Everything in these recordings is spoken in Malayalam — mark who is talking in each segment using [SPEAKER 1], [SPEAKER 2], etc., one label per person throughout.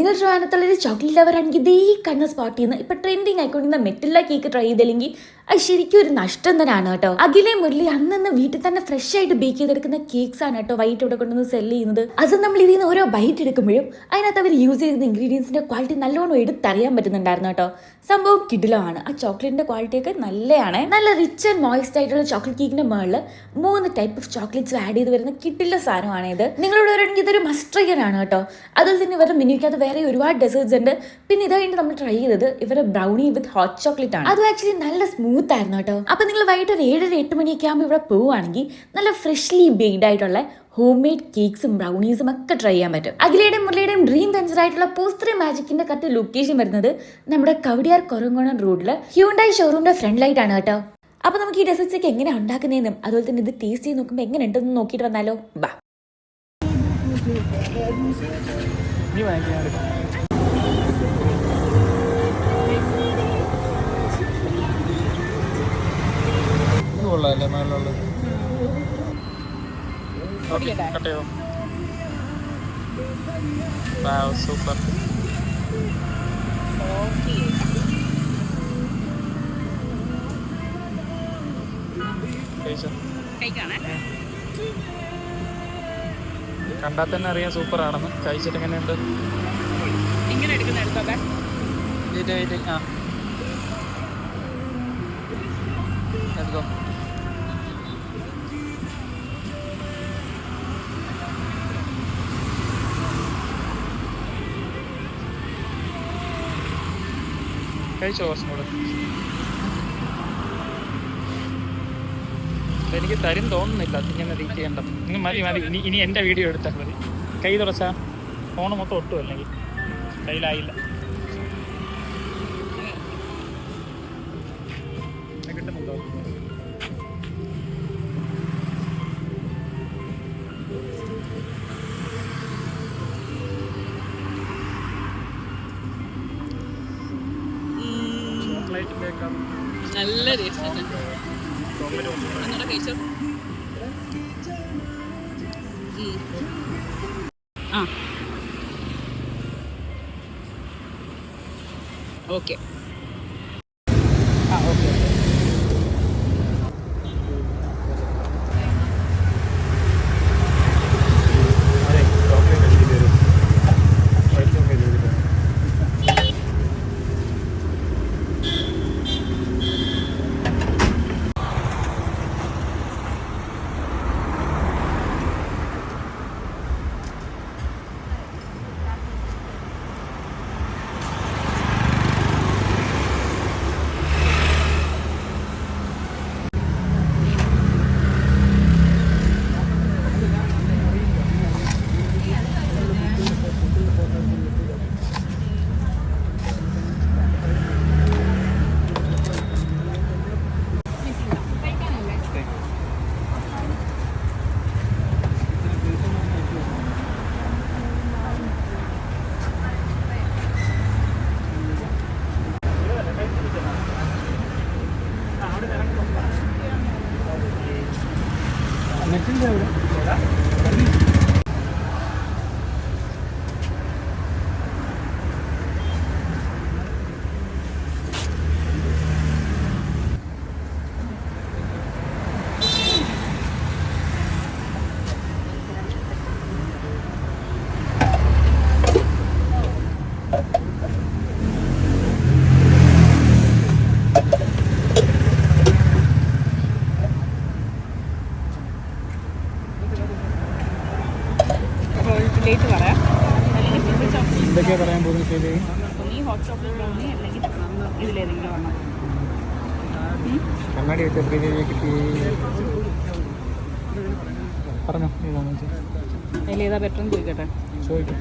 [SPEAKER 1] നിങ്ങൾ ട്രിവാനത്തുള്ള ഒരു ചോക്ലേറ്റ് ലവർ ആണെങ്കിൽ ഇതേ കണ്ണ സ്പോട്ട് ചെയ്യുന്ന. ഇപ്പൊ ട്രെൻഡിങ് ആയിക്കൊണ്ടിരുന്ന മെറ്റില്ല കേക്ക് ട്രൈ ചെയ്തില്ലെങ്കിൽ അത് ശരിക്കും ഒരു നഷ്ടം തന്നെയാണ് കേട്ടോ. അഖിലേ മുരളി അന്നന്ന് വീട്ടിൽ തന്നെ ഫ്രഷ് ആയിട്ട് ബേക്ക് ചെയ്തെടുക്കുന്ന കേക്ക്സ് ആണ് കേട്ടോ വൈറ്റ് ഇവിടെ കൊണ്ടുവന്ന് സെൽ ചെയ്യുന്നത്. അത് നമ്മൾ ഇതിൽ നിന്ന് ഓരോ ബൈറ്റ് എടുക്കുമ്പോഴും അതിനകത്ത് അവർ യൂസ് ചെയ്യുന്ന ഇൻഗ്രീഡിയൻസിന്റെ ക്വാളിറ്റി നല്ലോണം എടുത്തറിയാൻ പറ്റുന്നുണ്ടായിരുന്നു കേട്ടോ. സംഭവം കിടിലമാണ്. ആ ചോക്ലേറ്റിന്റെ ക്വാളിറ്റി ഒക്കെ നല്ലതാണ് നല്ല റിച്ച് ആൻഡ് മോയിസ്റ്റ് ആയിട്ടുള്ള ചോക്ലേറ്റ് കേക്കിന്റെ മുകളിൽ മൂന്ന് ടൈപ്പ് ഓഫ് ചോക്ലേറ്റ്സ് ആഡ് ചെയ്ത് വരുന്ന കിട്ടില്ല സാധനമാണ് ഇത്. നിങ്ങളോട് വരണമെങ്കിൽ ഇതൊരു മസ്റ്റ് ആണ് കേട്ടോ. അതിൽ തന്നെ ഇവരുടെ മെനുക്കകത്ത് വേറെ ഒരുപാട് ഡെസേർട്സ് ഉണ്ട്. പിന്നെ ഇതായിട്ട് നമ്മൾ ട്രൈ ചെയ്തത് ഇവരുടെ ബ്രൗണി വിത്ത് ഹോട്ട് ചോക്ലേറ്റ് ആണ്. അത് ആക്ച്വലി നല്ല സ്മൂത്ത് ആയിരുന്നു കേട്ടോ. അപ്പൊ നിങ്ങൾ വൈകിട്ട് ഒരു ഏഴര എട്ട് മണിയൊക്കെ ആകുമ്പോൾ ഇവിടെ പോവുകയാണെങ്കിൽ നല്ല ഫ്രഷ്ലി ബേക്ഡ് ആയിട്ടുള്ള ഹോം മെയ്ഡ് കേക്ക്സും ബ്രൗണീസും ഒക്കെ ട്രൈ ചെയ്യാൻ പറ്റും. അഖിലയുടെയും മുരളിയുടെയും ഡ്രീം വെഞ്ചർ ആയിട്ടുള്ള പോസ്റ്ററി മാജിക്കിന്റെ കറക്റ്റ് ലൊക്കേഷൻ വരുന്നത് നമ്മുടെ കവടിയാർ കൊറങ്കോണം റോഡിൽ ഹ്യൂണ്ടായി ഷോറൂമിന്റെ ഫ്രണ്ടിലായിട്ടാണ് കേട്ടോ. അപ്പൊ നമുക്ക് ഈ ഡെസേർട്സ് ഒക്കെ എങ്ങനെ ഉണ്ടാക്കുന്നതെന്നും അതുപോലെ തന്നെ ഇത് ടേസ്റ്റ് ചെയ്ത് നോക്കുമ്പോൾ എങ്ങനെ ഉണ്ടെന്ന് നോക്കിയിട്ട് വന്നാലോ. ബാ
[SPEAKER 2] നീ കൊള്ളാല്ലേ മേലുള്ളത് ഓക്കെ കട്ട് ചെയ്തോ. സൂപ്പർ കണ്ടാൽ തന്നെ അറിയാം സൂപ്പർ ആണെന്ന്. കഴിച്ചിട്ട് എങ്ങനെയുണ്ട്?
[SPEAKER 3] ഇങ്ങനെ എടുക്കുന്ന എടുത്തോക്കെ
[SPEAKER 2] വെയിറ്റ് വെയിറ്റ് ആ. കഴിച്ചോ കുറച്ചും കൂടെ? എനിക്ക് തരും തോന്നുന്നില്ല ഇങ്ങനെ റീച്ച് ചെയ്യണ്ട. ഇനി മതി മതി. ഇനി ഇനി എന്റെ വീഡിയോ എടുത്താൽ മതി. കൈ തുറച്ചാ ഫോണ് മൊത്തം ഒട്ടും അല്ലെങ്കിൽ കയ്യിലായില്ല.
[SPEAKER 3] നല്ല ടേസ്റ്റ് ആ. ഓക്കെ.
[SPEAKER 2] ആ ഓക്കെ.
[SPEAKER 3] ¿Me entiendes, ¿Verdad?
[SPEAKER 2] കണ്ണാടി വെച്ച പ്രീതിയെ കിട്ടി? പറഞ്ഞോ ഏതാണെന്ന് വെച്ചാൽ
[SPEAKER 3] അതിലേതാ ബെറ്റർ എന്ന് ചോദിക്കട്ടെ.
[SPEAKER 2] ചോദിക്കും.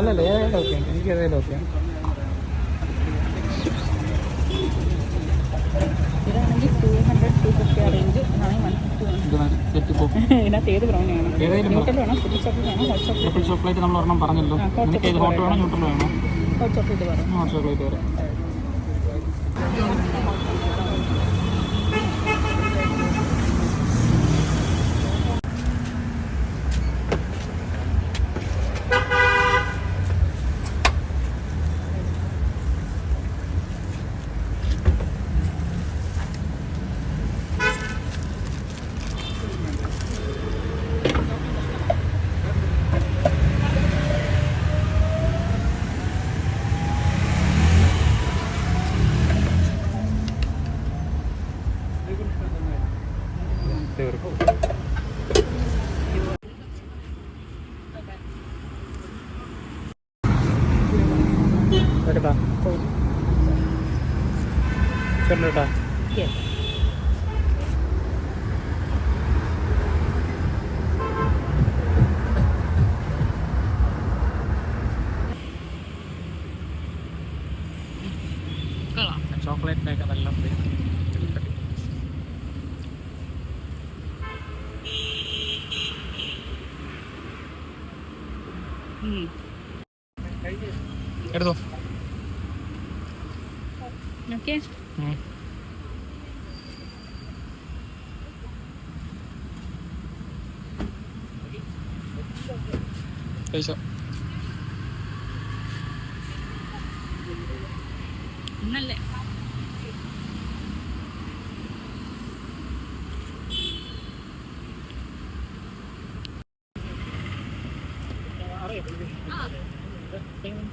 [SPEAKER 2] അല്ലല്ല ഏതായാലും ഓക്കെ എനിക്ക് ഏതായാലും ഓക്കെ
[SPEAKER 3] ഇതാണെങ്കിൽ ടു ഹൺഡ്രഡ് ടു ഫിഫ്റ്റി ആ റേഞ്ച് വൺ ഫിഫ്റ്റി ഇതിനകത്ത് ഏത് ബ്രൗൺ
[SPEAKER 2] വേണം
[SPEAKER 3] ന്യൂട്രൽ വേണം? സിമ്പിൾ ചോക്ലേറ്റ് വേണം? ഹോട്ട് ചോക്ലേറ്റ്
[SPEAKER 2] ചോക്ലേറ്റ് നമ്മൾ ഒരെണ്ണം പറഞ്ഞല്ലോ. ഹോട്ട് വേണം ന്യൂട്രൽ വേണം?
[SPEAKER 3] ഹോട്ട് ചോക്ലേറ്റ്
[SPEAKER 2] ഹോട്ട് ചോക്ലേറ്റ് വരാം
[SPEAKER 3] ചേട്ടാ
[SPEAKER 2] ചേട്ടാ ചോക്ലേറ്റിനൊക്കെ നല്ല എടുത്തോ. ഉം. കഴിച്ചോ
[SPEAKER 3] നല്ലേ
[SPEAKER 2] എത്രയായി